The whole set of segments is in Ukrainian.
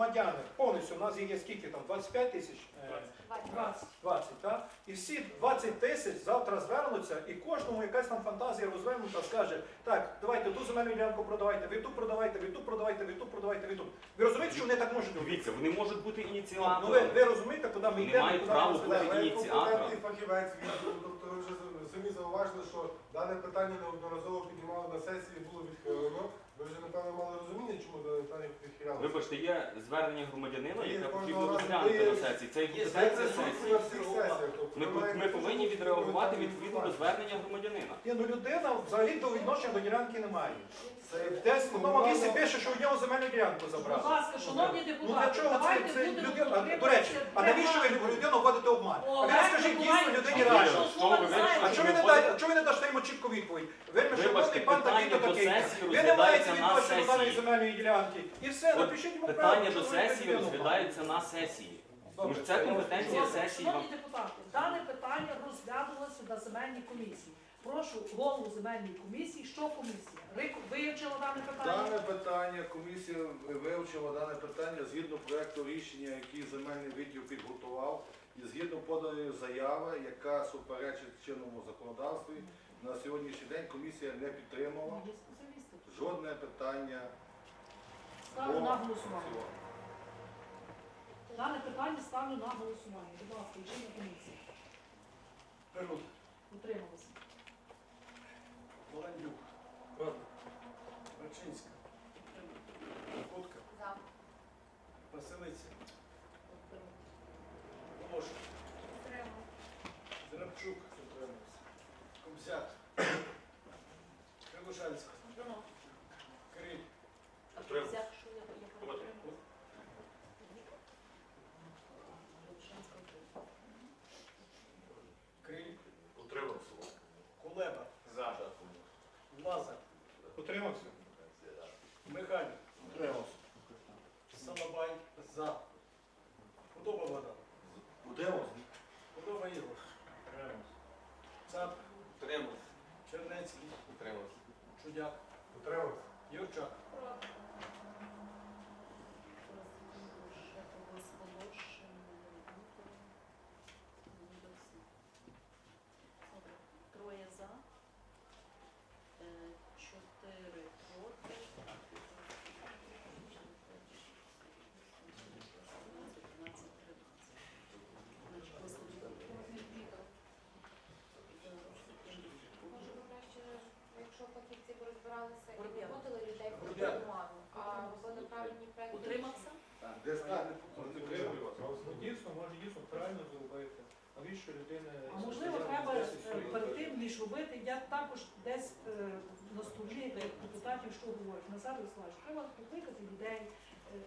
громадяни повністю, у нас є скільки там, 25 тисяч? Е, 20. 20, так? І всі 20 тисяч завтра звернуться, і кожному якась там фантазія розвернута скаже, так, давайте ту земельну ділянку продавайте, ви ту продавайте, ви ту продавайте, ви ту продавайте, ви ту. Ви розумієте, що вони так можуть робити? Дивіться, вони можуть бути Ну, ви, ініціаторами. ви розумієте, куди ми Вони йдемо? мають куди право ми бути компетентний фахівець, він, тобто ви вже самі зауважили, що дане питання неодноразово піднімали на сесії, було відхилено. Ви вже напевно мали розуміння, чому дане питання відхилялося. Вибачте, є звернення громадянина, яке потрібно розглянути на сесії. Це Це компетенція сесії. тобто Ми, ви ми повинні відреагувати відповідно до звернення громадянина. Ні, ну людина взагалі до відношення до ділянки не має. Десь в одному місці пише, що у нього земельну ділянку Будь забрали. ласка, шановні Ну для депутати, чого це, давайте це будемо людина? До речі, а навіщо ви людину вводите обман? А ви скажіть дійсно людині реально. іншого Що ви не вирішили? А чого ви не даєте, ви дасте йому чітку відповідь? Вельми Вибачте, шановний пан такий питання то до такий. сесії Ви не маєте розглядається на відношення до даної сесії. земельної ділянки. І все, От напишіть йому Питання до сесії розглядаються на сесії. Тому що це компетенція сесії. Шановні депутати, дане питання розглядалося на земельній комісії. Прошу голову земельної комісії, що комісія? Рику вивчила дане питання? Дане питання комісія вивчила дане питання згідно проекту рішення, який земельний відділ підготував, і згідно поданої заяви, яка суперечить чинному законодавстві. На сьогоднішній день комісія не підтримала. Жодне питання. Ставлю до на голосування. цього. Дане питання ставлю на голосування. Будь ласка, рішення комісії. Перут, Утрималися. Володюк, Рачинська, Кутка, За. Василиця, Волошин, Зрабчук, Кобзяк, Крилушанська, Кириль, А то взяв, що я я потрібно. Криль, Утримався. Кулеба, За. Лазар. Утримався? Михайлів. Утримався. Салабай. За. Подоба Богдан. Утримався. Подоба Ігор. Цап. Утримався. Чернецький. Утримався. Чудяк. Утримався. Юрчак. Троє за, Е, чотири проти. Значить, Може, ви краще, якщо фахівці б розбиралися і Горб'ян. виводили людей в Горб'ян. туману, а робили правильні проекти. Утримався? Десь так. Дійсно, може дійсно правильно зробити. Навіщо людина... А можливо, треба е, перед тим, ніж робити, я також десь е, на депутатів, що говорять, Назар Виславович, треба покликати людей, е,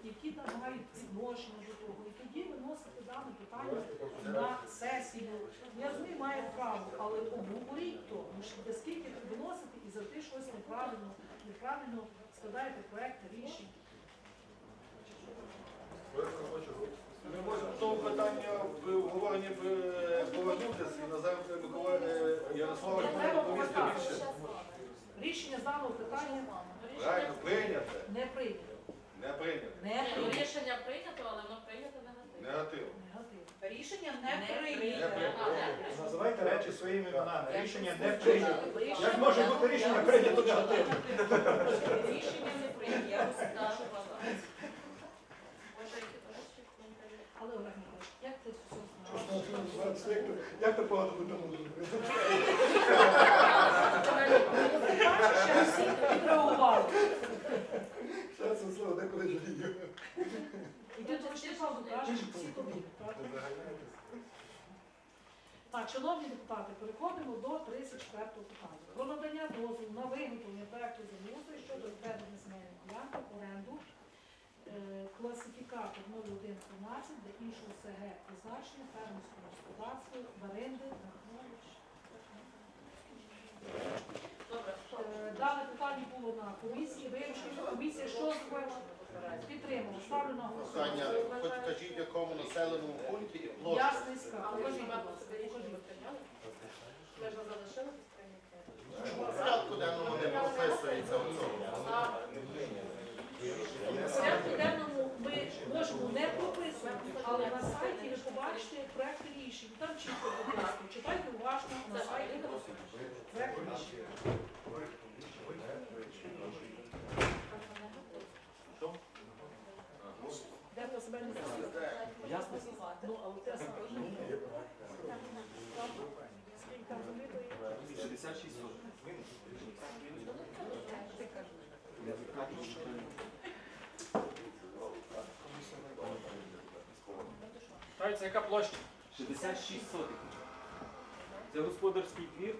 які там мають відношення до того, і тоді виносити дане питання на сесію. Я розумію, має право, але обговоріть то, тому що де скільки виносити і завжди щось неправильно, неправильно складаєте проекти, рішення. Ми можемо до того питання в обговоренні е, повернутися і Назар Миколаїв Ярославович треба доповісти повертатися. більше. Рішення даного питання Правильно, прийняте. не прийняте. Не прийняте. Не Ну. Рішення прийнято, але воно прийнято негативно. Негативно. Негативно. Рішення Не Не прийнято. прийнято. А, не прийнято. Називайте речі своїми іменами. Рішення не прийнято. Рішення Як може бути рішення прийнято негативно? Рішення не прийнято. Я коментарі? Але Олег Миколаївич, як ти все знаєш? Як то погано додому І ти точно правду кажеш, всі тобі. Так, шановні депутати, переходимо до 34 питання. Про надання дозволу на виготовлення проекту землеустрою щодо відведення земельних ділянок в оренду е, класифікатор 0113 для іншого СГ призначення фермерського господарства Варенди Махнович. Добре. Е, Дане питання було на комісії, вирішили, комісія що зробила? Підтримала. Ставлю на Питання, хоч кажіть, в якому населеному пункті і площа. Ясний сказ. А Покажіть, прийняття. В порядку денному не прописується в цьому. В порядку денному ми ми можемо не прописувати, але на сайті ви побачите проект рішень. Там чітко прописано. Читайте уважно на сайті проект рішень. Де по себе не Ясно? Ну, але те саме. Скільки там землі, то є? 66 соток. Ти кажеш. Це яка площа? 66 сотих. Це господарський двір.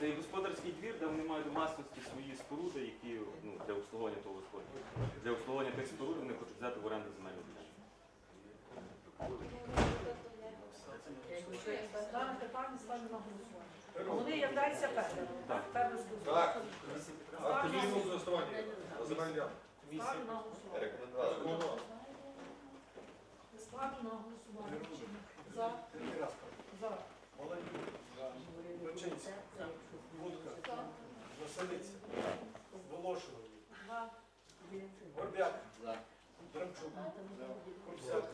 Це і господарський двір, де вони мають у власності свої споруди, які ну, для обслуговування того господарства. Для обслуговування тих споруд вони хочуть взяти в оренду земельну голосування. Вони являються. Так. Фермерське Так. А тоді йому голосування. Земельня. Ставлю на голосування. Ставлю на голосування. За. За. Будка. Василиця. Волошина. Горбяк. Дремчук. Курсяк.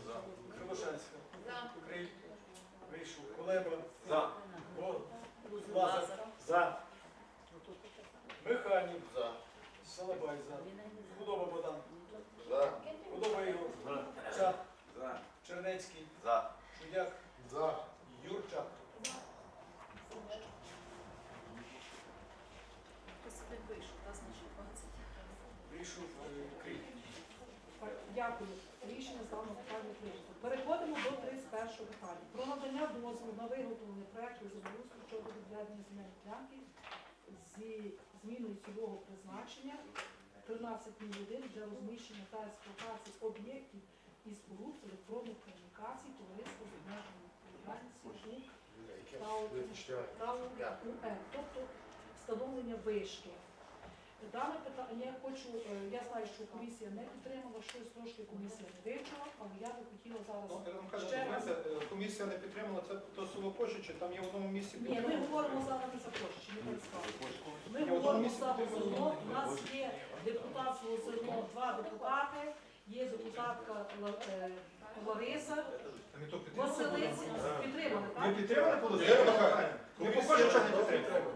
Кривошенська. Криль. Вийшов. Колеба. За. Лазар. За. Механів. За. Салабай. За. Худоба Богдан. За. Худоба Ігор. Чап. Чернецький. За. Шудяк. За. Юрчак. Вийшов. е, Криль. Так, Дякую. Рішення з даного питання прийнято. Переходимо до 31 питання. Про надання дозволу на виготовлення проекту землеустрою щодо відведення земельної ділянки зі зміною цільового призначення. 1301 для розміщення та експлуатації об'єктів і споруд електронних комунікацій товариства з обмеженою відповідальністю та УН, тобто встановлення вишки. Дане питання я хочу, е, я знаю, що комісія не підтримала, щось трошки комісія не вивчила, але я би хотіла Ну, зараз я вам кажу, ще раз. знаєте, е, комісія не підтримала, це то село там є в одному місці Ні, ми говоримо зараз не за Польщу, не так сказати. Ми Я говоримо за зерно. У нас є депутат свого зерно, два депутати, є депутатка е, Лариса, Ми підтримали. Підтримали, Ми підтримали коли Ірина Михайлівна, Ми по Пошичах не підтримали.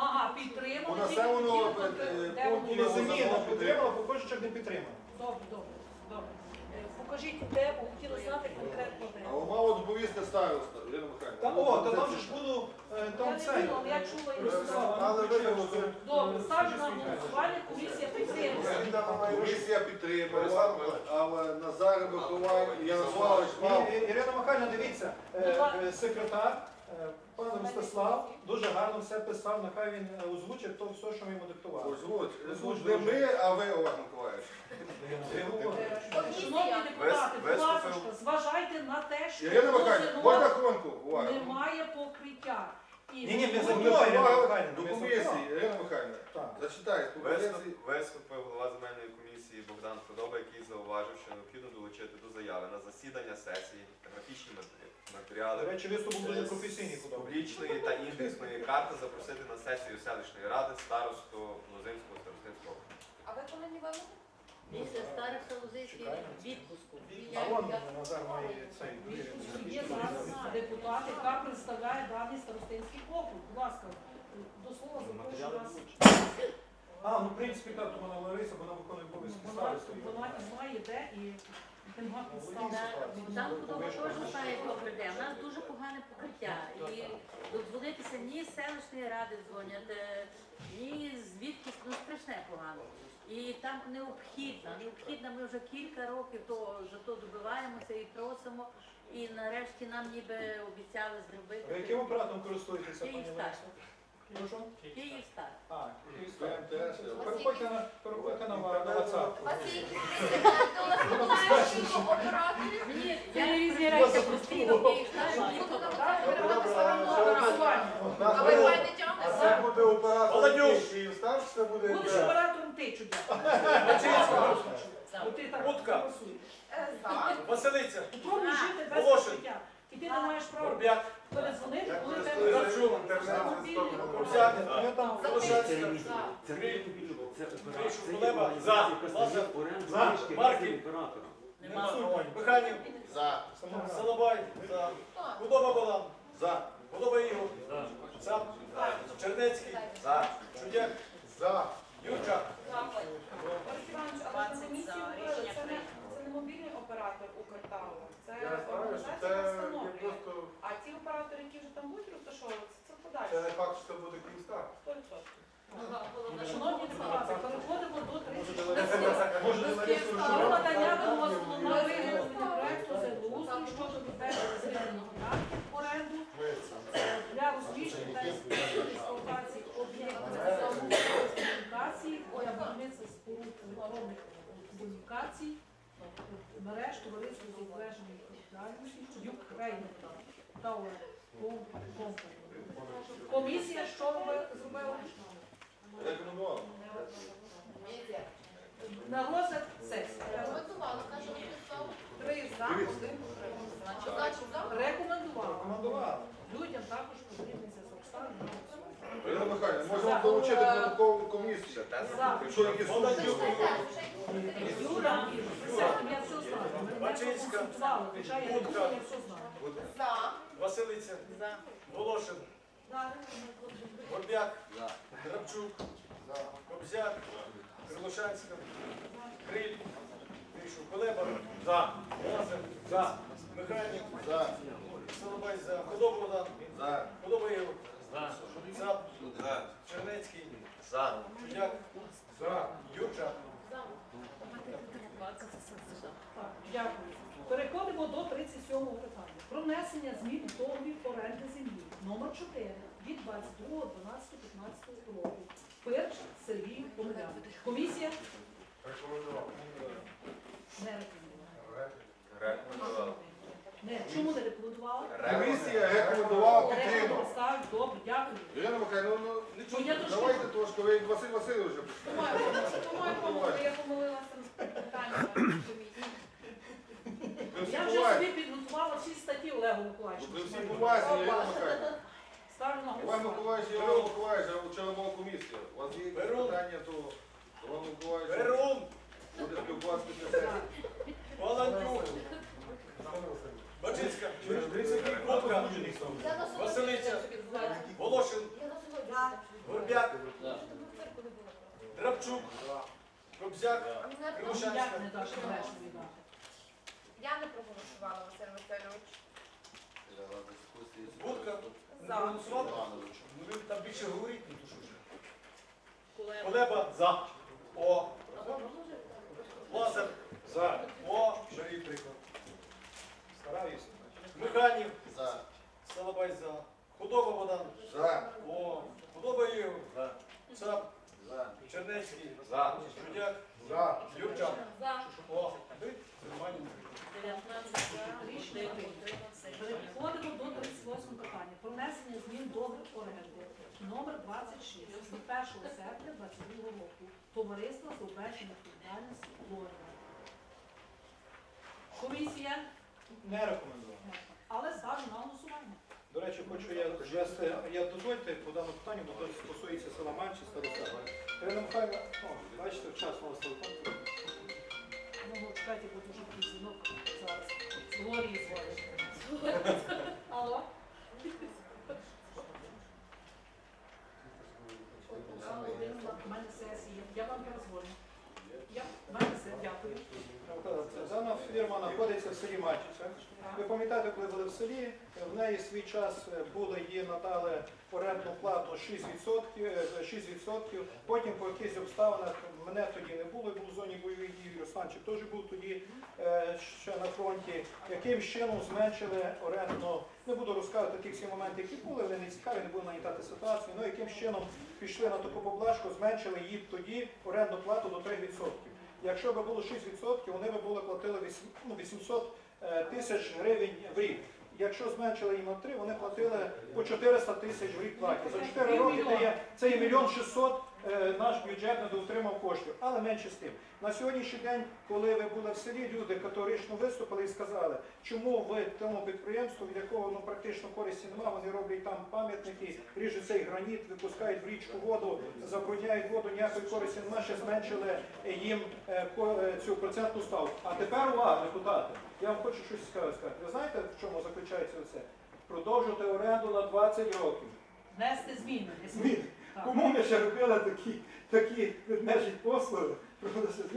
Ага, підтримали. У тільки населеного, хотіли е, конкретно, де пункту вони На на землі Закон не підтримала, по Пошичах не підтримали. Добре, добре, добре. Е, Покажіть, де бо хотіла знати конкретно де. А мало доповісти староста, Ірина Михайлівна. Там, о, та там же ж було, е, Я там не цей. я чула і Ростислав, сказала. Але ви не. Добре, ставлю на голосування, комісія підтримує. Комісія підтримала, але Назар Миколаїв і Ярославович мав Ірина Михайлівна, дивіться, е, е, секретар, е, пан Ростислав, дуже гарно все писав, нехай він е, озвучить то все, що ми йому диктували. Озвуч. Озвуч не ми, а ви, Олег Миколаївич. Говорите. Е, Шановні депутати, будь ласка, зважайте на те, що Ірина Михайлівна, зерно можна хвилинку? Увага. немає покриття. І Ні, ні, ми за Ірина Михайлівна, До ми за комісії. Ірина Михайлівна. Так. Зачитай, з пропозиції. Виступ- Виступив голова земельної комісії Богдан Худоба, який зауважив, що необхідно долучити до заяви на засідання сесії графічні матеріали До речі, виступ був дуже з професійний. з публічної та індексної карти запросити на сесію селищної ради старосту Лозинського старостинського. А ви коли не вели? Після старих Солозицьких відпуску. А вон Назар має цей. Є зараз депутат, яка представляє даний старостинський округ. Будь ласка, до слова запрошую вас. А, ну в принципі, так, то вона Лариса, вона виконує обов'язки Вона, старости. вона і знає де і нема підстав. Там худоба теж знає, хто прийде. У нас дуже погане покриття. І додзвонитися ні з селищної ради дзвонять, е, ні звідки, ну страшне погано. І там необхідно, необхідно, ми вже кілька років то, вже то добиваємося і просимо. І нарешті нам ніби обіцяли Ви яким зробити апаратом користуєтеся, пані Київстар. Прошу? Київстар. А, Київстар. Переходьте на, переходьте на, на WhatsApp. У вас є якісь? Ні, я не постійно Київстар. Оператора. А ви це буде оператор Молодюж. Київстар, це буде Будеш оператором ти чудя. Бо ти так. Е. Василиця. Попробуй жити без Волошин. покриття. І ти не маєш права Горбяк. передзвонити, коли тебе. Курсяк. Я там За Волошенська. тисячу. За. Це Це оператор. Вийшов Це є Кулеба. організація, За. яка стає Лазар. в оренду За. книжки Марків. різним операторам. Нема. Михайлів. За. Солобай. За. Худоба. За. Худоба Ігор. За. Чернецький. За. Чудяк. За. Юрчак. Борис Іванович, але ж на 20 комісії за, говорили, рішення це не, прийнято. це не мобільний оператор Укртаву, це Я знаю, що організація це яка є встановлює. просто А ті оператори, які вже там будуть розташовуватися, це це це буде Київстар. 100%. Шановні депутати, переходимо до 36 надання дозволу на виготовлення проекту землеустрою щодо відведення в оренду. Для розміщення та експлуатації об'єктів замовних комунікацій для будівництва споруд електронних комунікацій мереж товариства з обмеженою відповідальністю Юкрейн Tower Company. Комісія що ви зробила? Рекомендував. На розгляд сесії. Рекомендували, каже. Три за, один за. Рекомендувала. Людям також потрібний зв'язок стану. Ірина Михайлівна, можемо долучити додаткову комісію. За. Якщо які сумніви. Юра, я все знаю. Бачинська. я все знаю. За. Василиця. За. Волошин. Да. Горбяк. Грабчук. Кобзяк. Крилошанська. Криль. Вийшов Колеба. За. Лазар. За. Михайлів. За. Солобай за. Худоба За. Худоба За. Цап. За. Чернецький. За. Чудяк. За. Юрчак. Дякую. Переходимо до 37-го питання. Про внесення змін до договорів оренди землі номер 4 від 22.12.15 року. Перш Сергій Помилян. Комісія Рекомендував. не рекомендувала. Рекомендував. Не, чому не рекомендувала? Комісія рекомендувала підтримати. Рекомендувала. Ставлю. Добре, дякую. Ірина Михайлівна, ну Ну, я трошки- давайте трошки, ви Василь Васильович думаю, помилка, я помилилася з питанням комісії. Я вже собі Олегу Миколаївичу. Ви всі поважні, Ірина Михайлівна. Ставлю на Іван голосування. Миколаївич, Іван Миколаївич, а вчора була комісія. У вас є якісь Беру. питання, то Іван Миколаївич Перун. буде спілкуватися після сесії. Валандюк. Бачинська. Копка. Василиця. Волошин. Горбяк. Драбчук. Кобзяк. Я не проголосувала, Василь Васильович. Будка. За. Ну там більше говорить, ну то що ж. Кулеба. Колеба. За. О. Лазар. За. О. Беріть приклад. Стараюся. Механів. За. Салабай за. Худоба Богдан. За. О. Худоба Ігор. За. Цап. За. Чернецький. За. Чудяк. За. Юрчак. За. О. Ви? Нормально. 19 за. Рішення прийнято. Переходимо до 38 питання. Про внесення змін до оренди номер 26 1 серпня 2022 року. Товариство з обмеженою відповідальністю Флорida. Комісія, Не рекомендую. але ставлю на голосування. До речі, хочу я ввести, я дозвольте по даному питанню, бо то стосується села Манчі, Староста. Ірина Михайлівна, о, бачите, вчасно вас телефон. Ну, чекайте, бо дуже такий дзвінок зараз. З Глорії дзвонить. Алло? Мене сесія. Я вам перезвоню. Я, в мене все, дякую. Дана фірма знаходиться в селі Мачиця. Ви пам'ятаєте, коли були в селі, в неї свій час е, були, їй надали орендну плату 6%, е, 6%. Потім по якихось обставинах мене тоді не було, я був в зоні бойових дій, Русланчик теж був тоді е, ще на фронті. Яким чином зменшили орендну, не буду розказувати ті всі моменти, які були, вони не цікаві, не буду нагнітати ситуацію, ну яким чином пішли на таку поблажку, зменшили їм тоді орендну плату до 3%. Якщо б було 6%, вони б були платили вісім- ну, 800 е, тисяч гривень в рік. Якщо зменшили їм на 3, вони платили по 400 тисяч в рік платі. За 4 роки це є, це є мільйон 600 е, наш бюджет не доотримав коштів, але менше з тим. На сьогоднішній день, коли ви були в селі, люди категорично виступили і сказали, чому ви тому підприємству, від якого ну практично користі немає, вони роблять там пам'ятники, ріжуть цей граніт, випускають в річку воду, забрудняють воду, ніякої користі немає, ще зменшили е, їм е, е, цю процентну ставку. А тепер увага, депутати, я вам хочу щось сказати. Ви знаєте, в чому заключається це? Продовжити оренду на 20 років. Внести зміни. Зміни. Кому ми ще робили такі, такі відмежі послуги?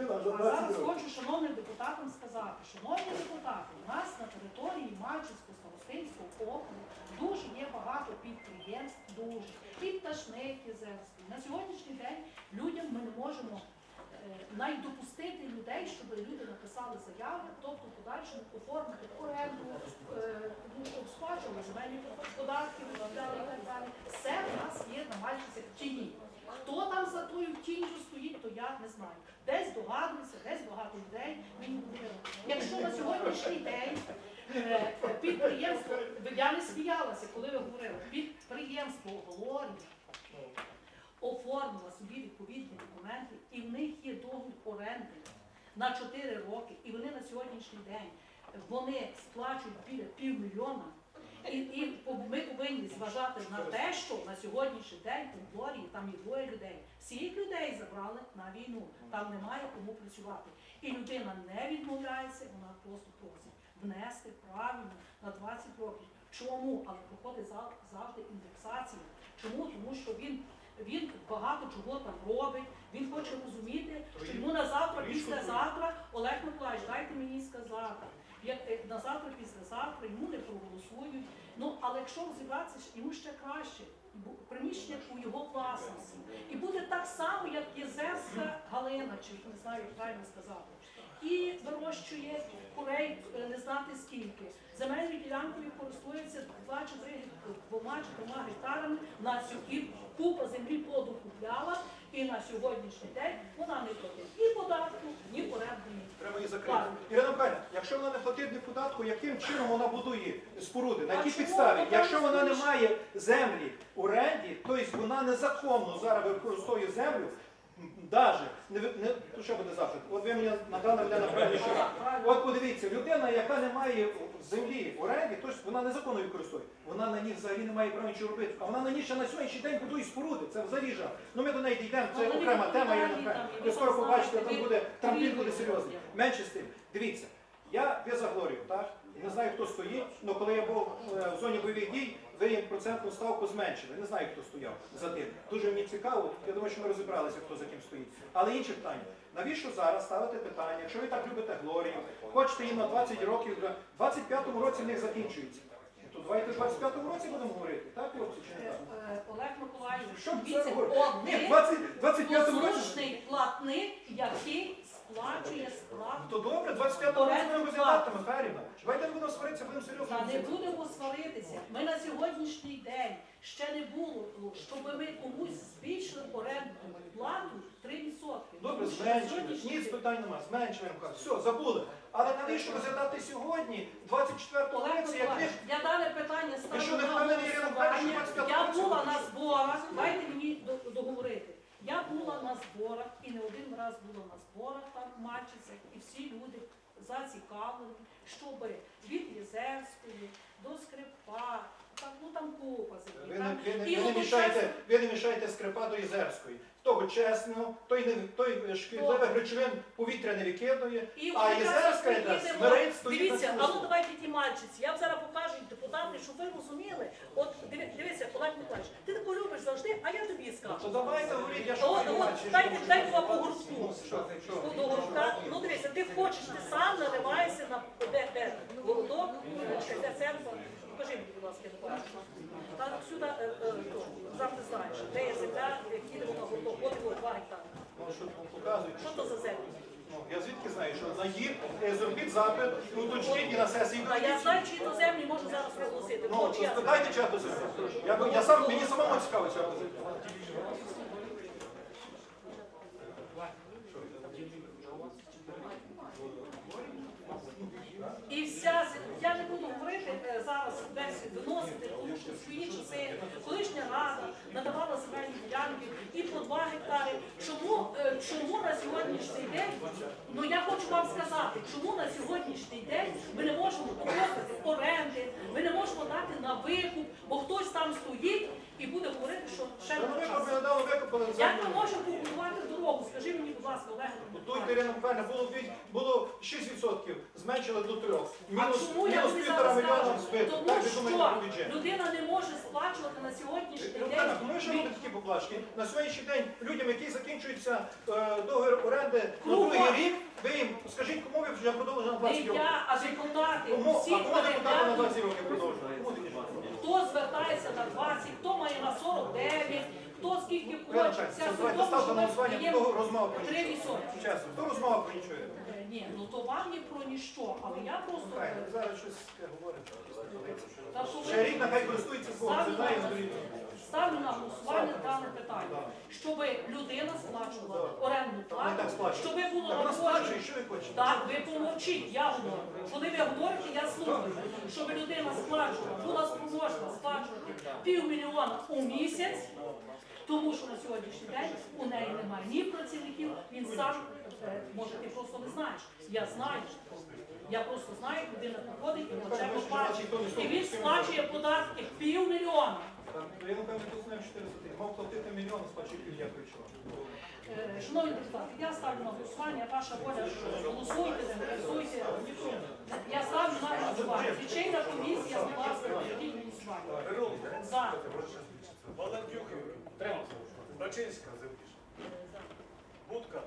А зараз хочу шановним депутатам сказати, шановні депутати, у нас на території Мальчинського старостинського округу дуже є багато підприємств, дуже і пташники зерські. На сьогоднішній день людям ми не можемо е, навіть допустити людей, щоб люди написали заяви, тобто в подальшому оформити оренду, е, ну, земельні податки, і так далі. Все в нас є на Мальчинській тіні. Хто там за тою тінню стоїть, то я не знаю. Десь догадуюся, десь багато людей. Якщо на сьогоднішній день е, підприємство, я не сміялася, коли ви говорили, підприємство Глорія оформило собі відповідні документи, і в них є договір оренди на 4 роки, і вони на сьогоднішній день вони сплачують біля півмільйона. І, і ми повинні зважати на те, що на сьогоднішній день у Глорії там є двоє людей. Всіх людей забрали на війну. Там немає кому працювати. І людина не відмовляється, вона просто просить внести правильно на 20 років. Чому? Але проходить зав- завжди індексація. Чому? Тому що він, він багато чого там робить, він хоче розуміти, що йому на завтра, післязавтра, Олег Миколаївич, дайте мені сказати. Як е, на завтра, післязавтра йому не проголосують. Ну але якщо розібратися, йому ще краще. Приміщення у його власності. І буде так само, як чи не знаю, як правильно сказати. І вирощує курей е, не знати скільки. Земельною ділянкою користується 2 чи 3 двома чи трьома гектарами на сьогодні. Купа землі плоду купляла, і на сьогоднішній день вона не платить ні податку, ні орендної. Треба її закрити. Ірина Михайлівна, якщо вона не платить депутатку, яким чином вона будує споруди? На А якій чому підставі? вона Якщо вона не має землі в оренді, тобто вона незаконно зараз використовує землю, даже не, ви- не то що буде запит. От ви мені надали мене на правильний шлях. От подивіться, людина, яка не має землі в оренді, тобто вона незаконно використовує. Вона на ній взагалі не має права нічого робити. А вона на ній ще на сьогоднішній день будує споруди. Це взагалі жах. Ну ми до неї дійдемо, це окрема тема. Михайлівна. там, Ви скоро там побачите, там буде трамплін буде серйозний. Менше з тим. Дивіться, я ви за Глорію, так? Не знаю, хто стоїть, але коли я був е, в зоні бойових дій, ви їм процентну ставку зменшили. Не знаю, хто стояв за тим. Дуже мені цікаво. Я думаю, що ми розібралися, хто за ким стоїть. Але інше питання. Навіщо зараз ставити питання? Якщо ви так любите Глорію, хочете їм на 20 років, в 25-му році в них закінчується. То давайте в 25-му році будемо говорити, так, хлопці, чи не так? е, Олег Миколаївич, Що це дивіться, говорить? Ні, в один 20 25-му році. послушний платник, який сплачує сплату. То добре, 25-го році будемо розглядати, Михайлівна. Давайте не будемо сваритися, будемо серйозно. Та не говорити. будемо сваритися. Ми на сьогоднішній день ще не було, щоб ми комусь збільшили оренду плату 3%. Добре, Тому що зменшуємо. сьогоднішній Ні, питань нема. Зменшуємо. Все, забули. Але навіщо розглядати сьогодні, 24 Олег році, як ви... Миколаївич, я дане питання що, ставлю не на впевнені, Ірина Михайлівна, голосування. що 25 Я була на зборах, дайте мені до- договорити. Я була на зборах і не один раз була на зборах там в Мачицях, і всі люди зацікавлені, щоб від Єзерської до Скрипа, так, ну там купа. Ви не, ви, не, І ви, не одночасно- мішайте, ви не мішайте скрипа до Ізерської. Того чесного, той, не, той шкідливих речовин повітря не викидує, І а одночасно Єзерська йде, приїдемо- смирить, стоїть Дивіться, на а ну службі. давайте ті мальчиці. Я вам зараз покажу депутати, щоб ви розуміли. От диви- дивіться, Олег Миколаївич, ти таку любиш завжди, а я тобі скажу. То давайте говоріть, я От, що от, дайте, що? дай два по гуртку. Ну, до. Ну дивіться, ти хочеш, ти сам нариваєшся на де, де городок, де церква. Покажи мені, будь ласка, я бачу. Там сюди, е, е, завжди знаєш, де є земля, як їдемо на гурток, от його два гектари. Ну, що показують? Що то за земля? Ну, я звідки знаю, що на їх е, зробіть запит, уточніть і на сесії. А я знаю, чиї то землі можу зараз пригласити. Ну, От то я спитайте чого. Я, я сам, мені самому цікаво цього позицію. І вся я не буду говорити е, зараз десь виносити, тому що в свої часи колишня рада надавала земельні ділянки і по 2 гектари. Чому, е, чому на сьогоднішній день, ну я хочу вам сказати, чому на сьогоднішній день ми не можемо погодити оренди, ми не можемо дати на викуп, бо хтось там стоїть і буде говорити, що ще не час. Як ми можемо побудувати дорогу? Скажи мені, будь ласка, Олег. Тут Ірина Михайлівна було, було 6%, зменшили до 3%. А Мінус, чому я мінус тобі півтора зараз мільйона кажу? збитку. Тому Так, що бюджет. людина не може сплачувати на сьогоднішній день. ну ми робимо такі поблажки. На сьогоднішній день людям, які закінчуються е, договір оренди на Кругом. другий рік, ви їм скажіть, кому ви вже продовжили на Не 20 років? я, а депутати, Кому, всі а кому депутати на переглянуть, 20 років продовжують? Кому ж? Хто звертається на 20, хто має на 49, хто скільки хоче. Вся суть давайте тому, що ми даємо хто розмова про 3 нічого. відсотки. Чесно, хто розмова про нічого? Е, Ні, ну то вам ні про ніщо, але я просто... Зараз щось говорите. Ще рік нехай користується свого, це знає. Ставлю на голосування дане питання, щоб людина сплачувала орендну плату, щоб було хочете? Так, ви помовчіть, я говорю. Коли ви говорите, я слухаю. Щоб людина сплачувала, була спроможна сплачувати півмільйона у місяць, тому що на сьогоднішній день у неї немає ні працівників, він сам, е, може ти просто не знаєш. Я знаю. Я просто знаю, людина приходить і плаче оплачує. І він сплачує податки півмільйона. Там, Я напевно тут знаю 400. Мав платити мільйон, сплачує півдякую чого. Е, Шановні депутати, я ставлю на голосування, ваша воля, що голосуйте, не голосуйте. Я ставлю на голосування. Лічейна комісія, будь ласка, проведіть голосування. За. Баландюк, Бачинська, Будка.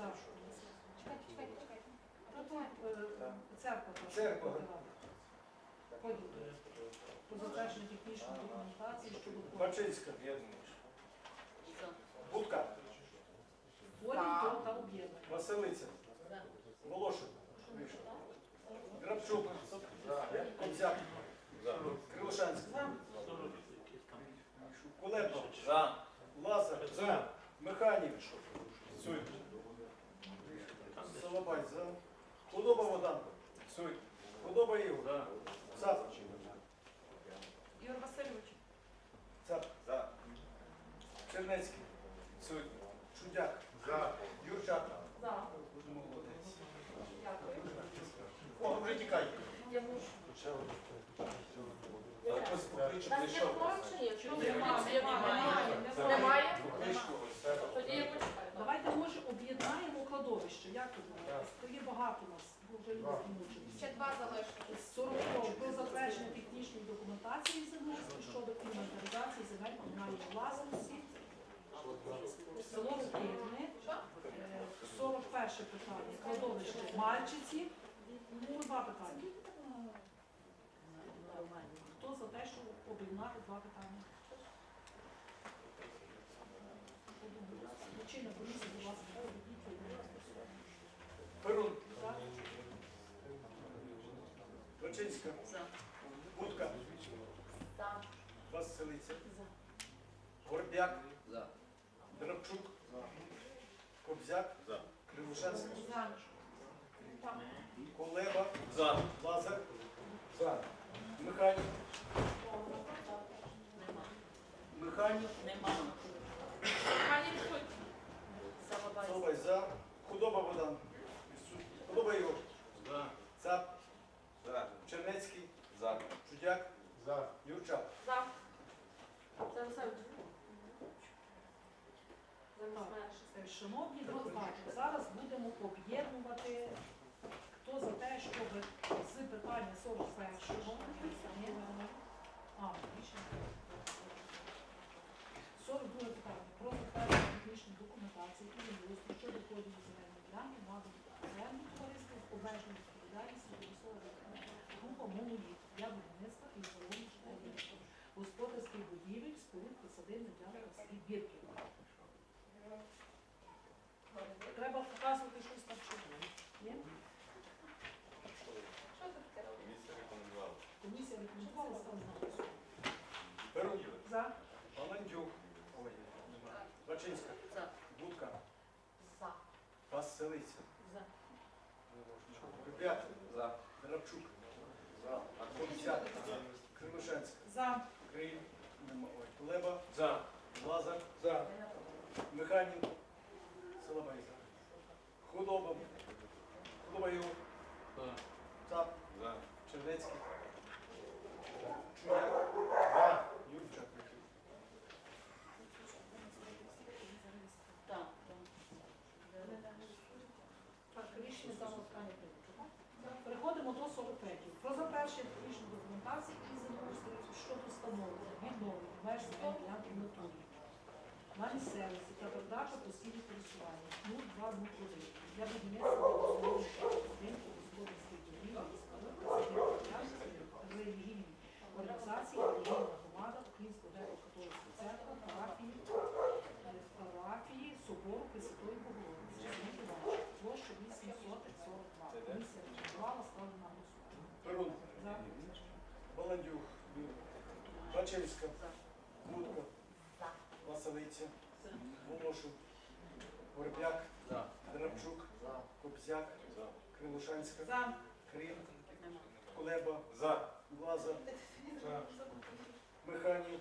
За. Чекайте, чекайте, чекайте. Е, Церква. Церква. Поділ. Про затвердження технічної документації поділу. Бачинська. За. Будка. Поділ та об'єднання. Василиця. Волошин. Грабчук. Кобзяк. Крилошанська. Кулеба. Лазар. Механік. Суй. Солобай. За. Худоба вода. Суй. Худоба Ігор. Цап. Ігор Васильович. Цап. Чернецький. Суй. Чудяк. Юрчак. За. Молодець. Дякую. О, вже тікай. Я можу. Ось покличу, Нас прийшов. є чи є? Чому Немає, немає? немає. Немає? Тоді я почекаю. Давайте, може, об'єднаємо кладовище. Як ви думаєте? То є багато у нас, бо вже люди. Ще два залишилось. 40 про затвердження технічної документації землеустрою щодо інвентаризації земель комунальної власності. Село Руківне. Е, 41 питання. Кладовище Мальчиці. Ну, два питання. Нормально. Хто за те, об'єднати два питання? Лічильна комісія, будь ласка, Перун, За. Рочинська, За. Будка, За. Василиця, За. Горбяк, За. Драбчук, Кобзяк, За. Кривошенська, За. Колеба, За. Механік, Нема. Механік, Нема. Пані Відсутня. Салабай. Солобай за. Худоба Богдан. Худоба Ігор. За. Цап, За. Чернецький, За. Чудяк, За. Юрчак. За. Е, Шановні депутати, зараз будемо об'єднувати, хто за те, щоб з питання 41-го, Ні? а, рішення. 42 питання про затвердження технічної документації і землеустрою щодо поділу земельної ділянки на землі товариства з обмеженою відповідальністю промислової група моноліт для будівництва і оборони господарських будівель, споруд присадибних для морських бірків. Треба показувати щось там, що було. Ні? Що це таке робить? Комісія рекомендувала. Комісія рекомендувала став на голосування. Перун, За. Паландюк, Ой, нема. Рочинська, За. Будка, За. Василиця, За. Горбяк, За. Драбчук, Кобзяк, Кривошенська, За. Криль, нема. Ой, Колеба, За. Лазар, За. Механік, Солобай за. Худоба, Худоба Ігор, Цап, За. Чернецький, Чудяк, За. Юрчак. Так. Так, рішення за питання прийнято. Переходимо до 43. Про затвердження технічної документації і землеустрою щодо встановлення відновлення меж земельної натурі на місцевості та передачу постійних користування 0201 для будівництва будинку господарських будівель і споруд релігійної організації, релігійна громада Українського греко-католицької церкви, парафії, парафії Собору Пресвятої Богородиці, площа 842. Комісія рекомендувала, ставлю на голосування. Баландюк, Бачинська. Василиця, Волошин, Горбяк, За. Драбчук, Кобзяк, За. Крим, Кулеба, За. Лазар, Механік,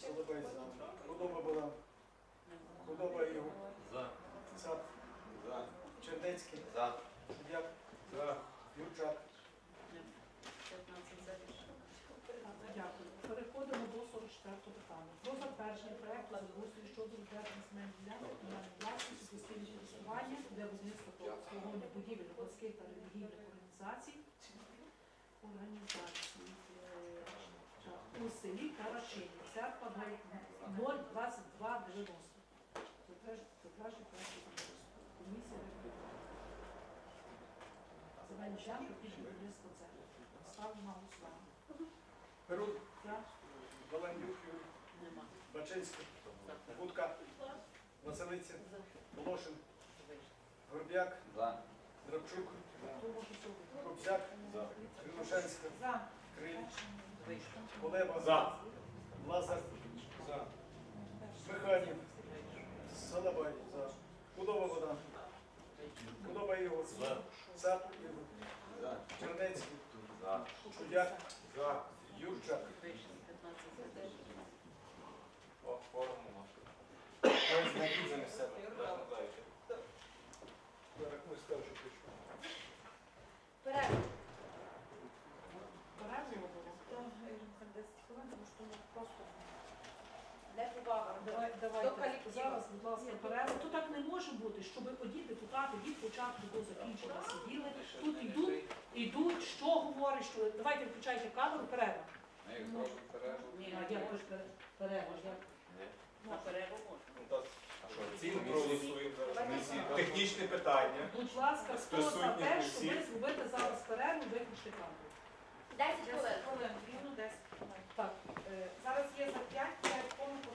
Солобай за. Худоба була, Худоба За. Цап, Чернецький, За. Юрчак. Нема. 15 за рішення. Дякую. Переходимо до 44 питання. Про затвердження проекту землеустрою щодо відведення земельних ділянок власності постійного користування для будівництва та обслуговування будівель громадських та релігійних організацій організацій е, у селі Карачині, церква 02290. Затвердження проекту землеустрою. Комісія. Земельні ділянки під будівництво церкви. Ставлю на голосування. Перун, За. Баландюк, Юрій, Нема. Бачинська, Василиця, Волошин, Горбяк. Драбчук. Кобзяк, Кривошенська. Криль, Колеба, Лазар, Механік, Салабай, за. Вода, Худоба Ігор. Цап Ігор, Чернецький. Чудяк, Юрчак. Вийшло. 15 за рішення. О, форму можна. Ось знайдіть занесе. Перерва. Перерву було. Там 10 хвилин, тому що ми просто не повага. Давай, До давайте колективу. зараз, будь ласка, перерву. То так не може бути, щоб одні депутати від початку до закінчення сиділи. Тут йдуть, йдуть, що говорять, що давайте включайте камеру, перерва. Ні, А як ви ж пере- перерва? Як? На перерву можна. Ну, а Всі проголосуємо зараз. Технічне питання. Будь ласка, хто за те, усіх. щоб зробити зараз перерву, виключити камеру. 10 хвилин. Рівно 10 хвилин. Так, Зараз є за 5, 5